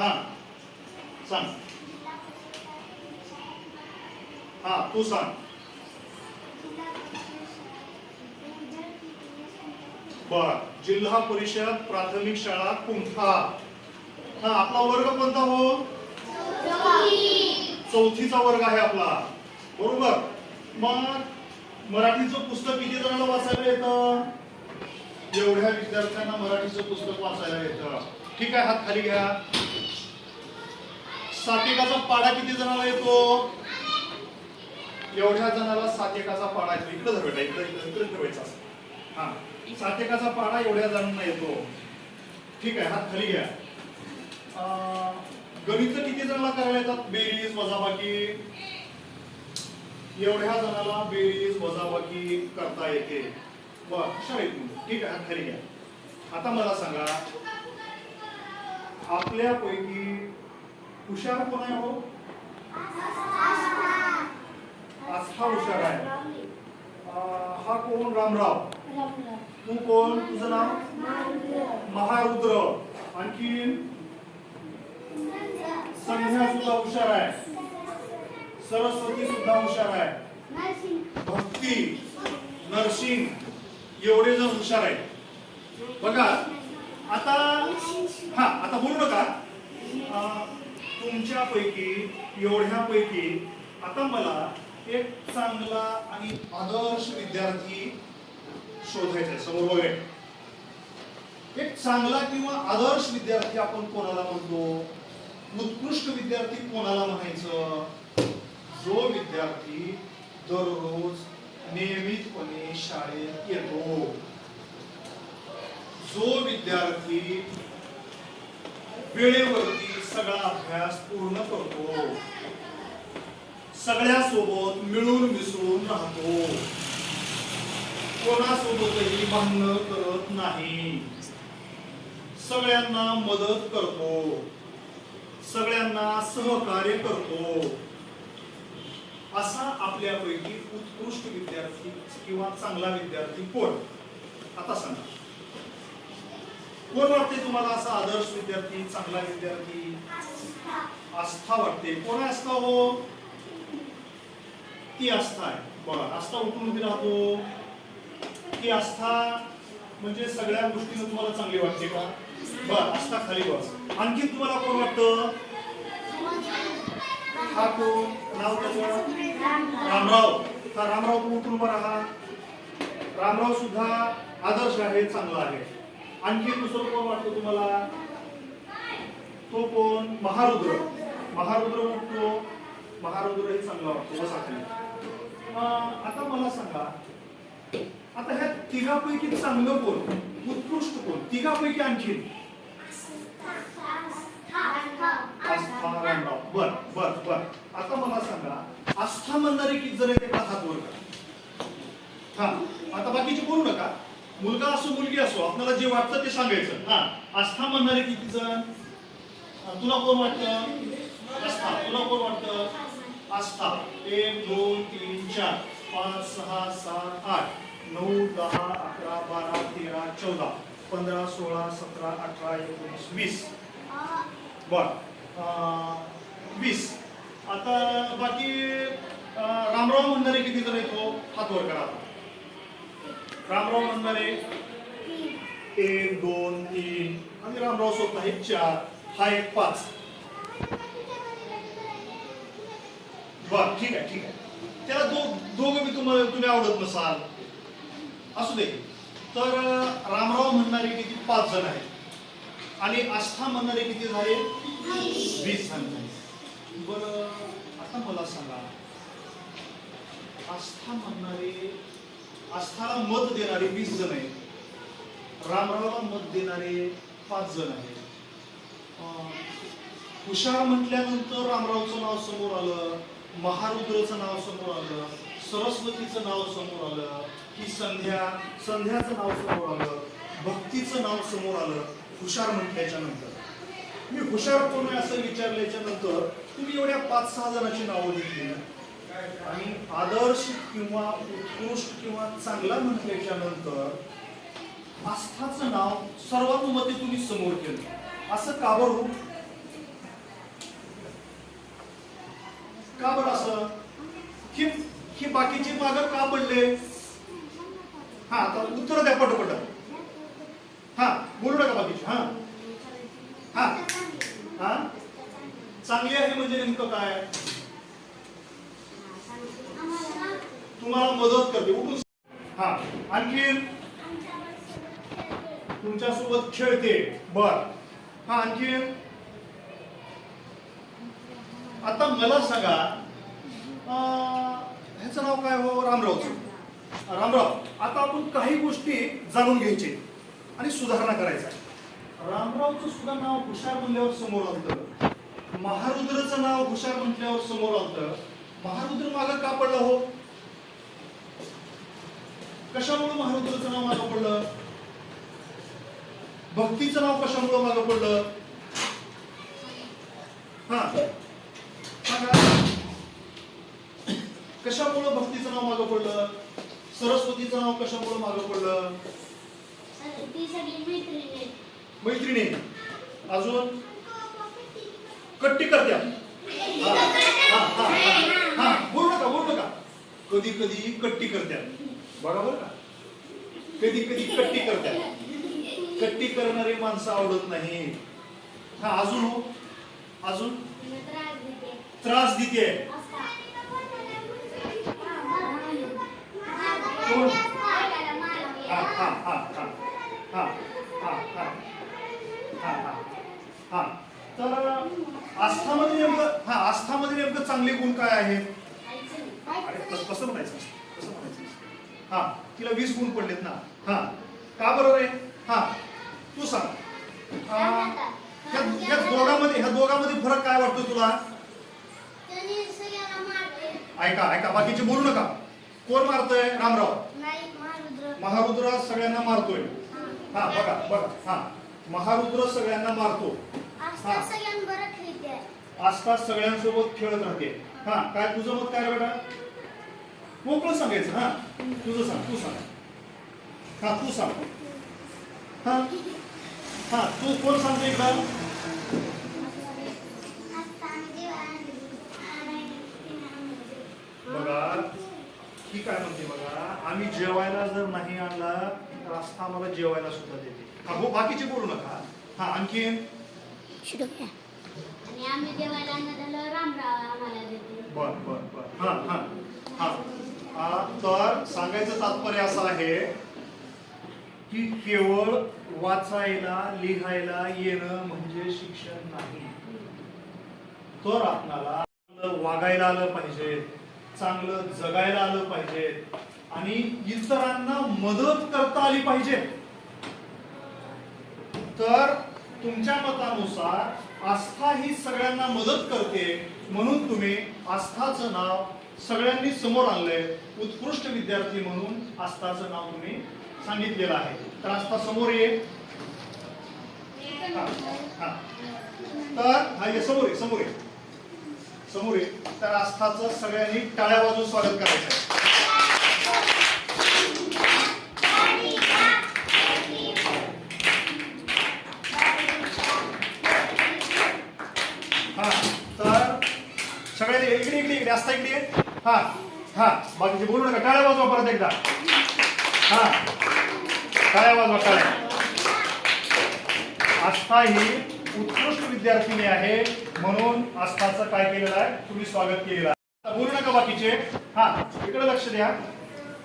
हा. सांग. हा तू सांग. बर. जिल्हा परिषद प्राथमिक शाळा कुंठा हा आपला वर्ग कोणता हो? चौथीचा वर्ग आहे आपला. बरोबर. मग मराठीचं पुस्तक किती जणांना वाचायला येतं? एवढ्या विद्यार्थ्यांना मराठीचं पुस्तक वाचायला येतं. ठीक आहे हात खाली घ्या. सातिकाचा पाडा किती जणांना येतो? एवढ्या जणाला सातिकाचा पाडा येतो इकडे धरवायचा इकडे इकडे इकडे ठेवायचा हा सातिकाचा पाडा एवढ्या जणांना येतो. ठीक आहे हात खाली घ्या. गणित किती जणांना करायला येतात? बेरीज वजाबाकी. एवढ्या जणाला बेरीज वजाबाकी करता येते. बर शाळेत ठीक आहे हात खाली घ्या. आता मला सांगा आपल्यापैकी हुशार कोण आहे हो? आस्था हुशार आहे. हा कोण? रामराव. तू कोण? तुझं नाव? महारुद्र. आणखीन? संध्या सुद्धा हुशार आहे. सरस्वती सुद्धा हुशार आहे. भक्ती नरसिंग एवढे जण हुशार आहेत. बघा आता हा आता बोलू नका. तुमच्यापैकी एवढ्यापैकी आता मला एक चांगला आणि आदर्श विद्यार्थी शोधायचा समोर वगैरे एक चांगला किंवा आदर्श विद्यार्थी आपण कोणाला म्हणतो? उत्कृष्ट विद्यार्थी कोणाला म्हणायचं? जो विद्यार्थी दररोज नियमितपणे शाळेत येतो. जो विद्यार्थी वेळेवरती सगळा अभ्यास पूर्ण करतो. सगळ्यासोबत मिळून मिसळून राहतो. कोणासोबतही भांडण करत नाही. सगळ्यांना मदत करतो. सगळ्यांना सहकार्य करतो. असा आपल्यापैकी उत्कृष्ट विद्यार्थी किंवा चांगला विद्यार्थी कोण? आता सांगा. कोण वाटते तुम्हाला असा आदर्श विद्यार्थी चांगला विद्यार्थी? आस्था वाटते. कोण आस्था हो? ती आस्था आहे. बघा आस्था उठून उभी राहतो. ती आस्था म्हणजे सगळ्या गोष्टीनं तुम्हाला चांगली वाटते का? बर आस्था खाली बस. आणखी तुम्हाला कोण वाटतं? हा कोण? नाव त्याचं? रामराव. हा रामराव उठून उभा राहा. रामराव सुद्धा आदर्श आहे चांगला आहे. आणखी दुसरं कोण वाटतं तुम्हाला? तो कोण? महारुद्र. महारुद्र म्हणतो महारुद्र हे चांगला वाटतो बसा अं, आता मला सांगा आता ह्या तिघापैकी चांगलं कोण? उत्कृष्ट कोण? तिघापैकी आणखी? बर बर बर. आता मला सांगा आस्था म्हणणारे किती जण आहेत एका हात वर करा. हा आता बाकीचे बोलू नका मुलगा असो मुलगी असो आपल्याला जे वाटतं ते सांगायचं. हा आस्था म्हणणारे किती जण? तुला कोण वाटतं? आस्था. तुला कोण वाटतं? आस्था. एक दोन तीन चार पाच सहा सात आठ नऊ दहा अकरा बारा तेरा चौदा पंधरा सोळा सतरा अठरा एकोणीस वीस. बर. वीस. आता बाकी रामराव म्हणणारे किती जण येतो हो हात वर करा. रामराव म्हणणारे एक दोन तीन. आणि रामराव स्वतः हे चार. हा एक पाच. बर ठीक आहे ठीक आहे. त्याला दो दोघं मी तुम्हाला तुम्ही आवडत नसाल. असू दे. तर रामराव म्हणणारे किती? पाच जण आहेत. आणि आस्था म्हणणारे किती झाले? वीस जण झाले. बरं आता मला सांगा. आस्था म्हणणारे आस्थाला मत देणारे वीस जण आहेत. रामरावला मत देणारे पाच जण आहेत. अं, हुशार म्हटल्यानंतर रामरावचं नाव समोर आलं महारुद्रचं नाव समोर आलं सरस्वतीचं नाव समोर आलं ही संध्या संध्याचं नाव समोर आलं भक्तीचं नाव समोर आलं हुशार म्हटल्याच्या नंतर. मी हुशार कोण आहे असं विचारल्याच्या नंतर तुम्ही एवढ्या पाच सहा जणांची नावं घेतली आणि आदर्श किंवा उत्कृष्ट किंवा चांगला म्हटल्याच्या नंतर आस्थाचं नाव सर्वानुमते तुम्ही समोर केलं असं का बरं हो? का बरं असं? हे हे बाकीचे माग का पडले? हा आता उत्तर द्या पटपट. हा बोलू नका बाकीचे हा. हा. हा. चांगली आहे म्हणजे नेमकं काय? मदत हा आणखी तुमच्यासोबत खेळते. बर. हा आणखी आता मला सांगा ह्याच ह्याचं नाव काय हो? रामरावचं. रामराव आता आपण काही गोष्टी जाणून घ्यायचे आणि सुधारणा करायचा रामरावचं सुद्धा नाव हुशार म्हणल्यावर समोर आलं महारुद्रचं नाव हुशार म्हटल्यावर समोर आलं महारुद्र मागं का पडलं हो? कशामुळे महारुद्राचं नाव मागं पडलं? भक्तीचं नाव कशामुळे मागं पडलं? हा. सांगा. कशामुळे भक्तीचं नाव मागं पडलं? सरस्वतीचं नाव कशामुळे मागं पडलं? मैत्रिणी. अजून? कट्टी करत्या हा, हा, हा, हा, हा, बोलू नका बोलू नका. कधी कधी कट्टी करत्या बरोबर ना कधी कधी कट्टी करतात. कट्टी करणारी माणसं आवडत नाही. हा अजून हो. अजून? त्रास दिते. तर आस्थामध्ये नेमकं हा आस्थामध्ये नेमकं चांगले गुण काय आहेत? कसं म्हणायचं कसं म्हणायचं. हा तिला वीस गुण पडलेत ना. हा का बरोबर आहे? हा तू सांग. ह्या ह्या दोघांमध्ये ह्या दोघांमध्ये फरक काय वाटतो तुला? ऐका ऐका बाकीचे बोलू नका. कोण मारतोय? रामराव. महारुद्र. महारुद्र सगळ्यांना मारतोय. हा. बघा बघा हा. महारुद्र सगळ्यांना मारतो. आस्था हा. सगळ्यांसोबत खेळत राहते. हा काय तुझं मत काय बेटा? मोकळं सांगायचं हा तुझं सांग तू सांग हा तू सांग हा हा तू कोण सांगतो इकडं बघा ही काय म्हणते बघा आम्ही जेवायला जर नाही आणला तर आस्था आम्हाला जेवायला सुद्धा देते हा हो बाकीचे बोलू नका हा आणखीन आणि आम्ही देवाला अन्न झालं रामराव आम्हाला देते बर बर बर हा हा तर सांगायचं तात्पर्य असं आहे की केवळ वाचायला लिहायला येणं म्हणजे शिक्षण नाही. तर आपणाला वागायला आलं पाहिजे चांगलं जगायला आलं पाहिजे आणि इतरांना मदत करता आली पाहिजे. तर तुमच्या मतानुसार आस्था ही सगळ्यांना मदत करते म्हणून तुम्ही आस्थाचं नाव सगळ्यांनी समोर आणलंय. उत्कृष्ट विद्यार्थी म्हणून आस्थाचं नाव तुम्ही सांगितलेलं आहे. तर आस्था समोर ये. हा, हा. तर हा ये समोर ये समोर ये. समोर ये. तर आस्थाचं सगळ्यांनी टाळ्या वाजवून स्वागत करायचं आहे. हा तर सगळ्यांनी इकडे इकडे इकडे आस्था इकडे हा हा. बाकीचे बोलू नका. टाळ्या वाजवा परत एकदा. हा. टाळ्या वाजवा टाळ्या. आस्था ही उत्कृष्ट विद्यार्थिनी आहे म्हणून आस्थाचं काय केलेलं आहे? तुम्ही स्वागत केलेलं आहे. आता बोलू नका बाकीचे. हा इकडे लक्ष द्या.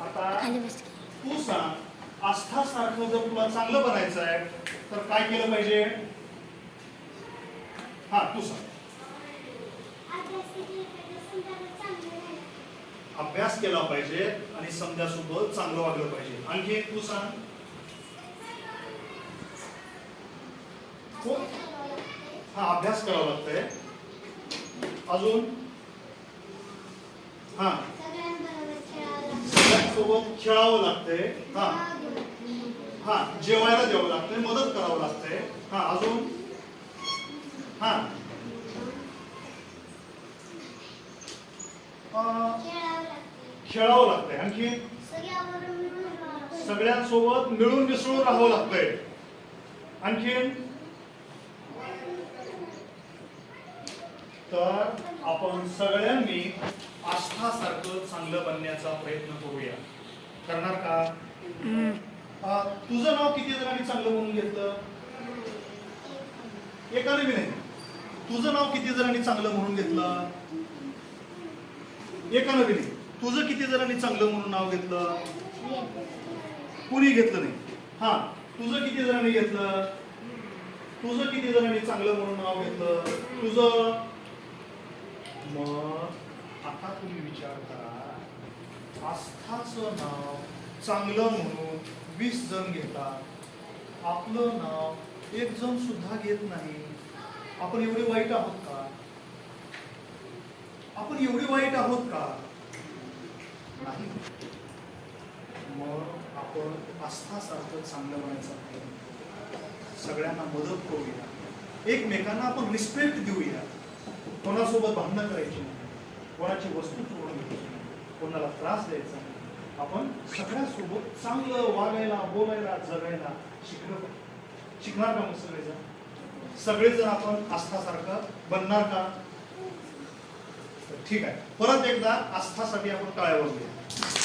आता तू सांग आस्था सारखं जर तुला चांगलं बनायचं आहे तर काय केलं पाहिजे? हा तू सांग. अभ्यास केला पाहिजे आणि समजासोबत चांगलं वागलं पाहिजे. आणखी एक तू सांग. हा अभ्यास करावा लागतंय. अजून? हा. सगळ्यांसोबत खेळावं लागतंय. हा. हा जेवायला द्यावं लागतंय. मदत करावं लागतंय. हा अजून? हा. खेळावं लागतंय आणखी सगळ्यांसोबत मिळून मिसळून राहावं लागतंय. आणखीन? तर आपण सगळ्यांनी आस्थासारखं चांगलं बनण्याचा प्रयत्न करूया. करणार का? तुझं नाव किती जणांनी चांगलं म्हणून घेतलं? एकाने बी नाही तुझं नाव किती जणांनी चांगलं म्हणून घेतलं? एकानं बी नाही तुझं किती जणांनी चांगलं म्हणून नाव घेतलं? कुणी घेतलं नाही? हा तुझं किती जणांनी घेतलं? तुझं किती जणांनी चांगलं म्हणून नाव घेतलं? तुझं? मग आता तुम्ही विचार करा. आस्थाचं नाव चांगलं म्हणून वीस जण घेतात. आपलं नाव एक जण सुद्धा घेत नाही. आपण एवढे वाईट आहोत का? आपण एवढे वाईट आहोत का? नाही. मग आपण आस्थासारखं चांगलं बनायचं आहे. सगळ्यांना मदत करूया. एकमेकांना आपण रिस्पेक्ट देऊया. कोणासोबत भांडणं करायची नाही. कोणाची वस्तू चोरून घ्यायची नाही. कोणाला त्रास द्यायचा नाही. आपण सगळ्यासोबत चांगलं वागायला बोलायला जगायला शिकलं पाहिजे. शिकणार का मग सगळेजण? सगळेजण आपण आस्थासारखं बनणार का? ठीक आहे. परत एकदा आस्थासाठी आपण टाळ्या वाजूया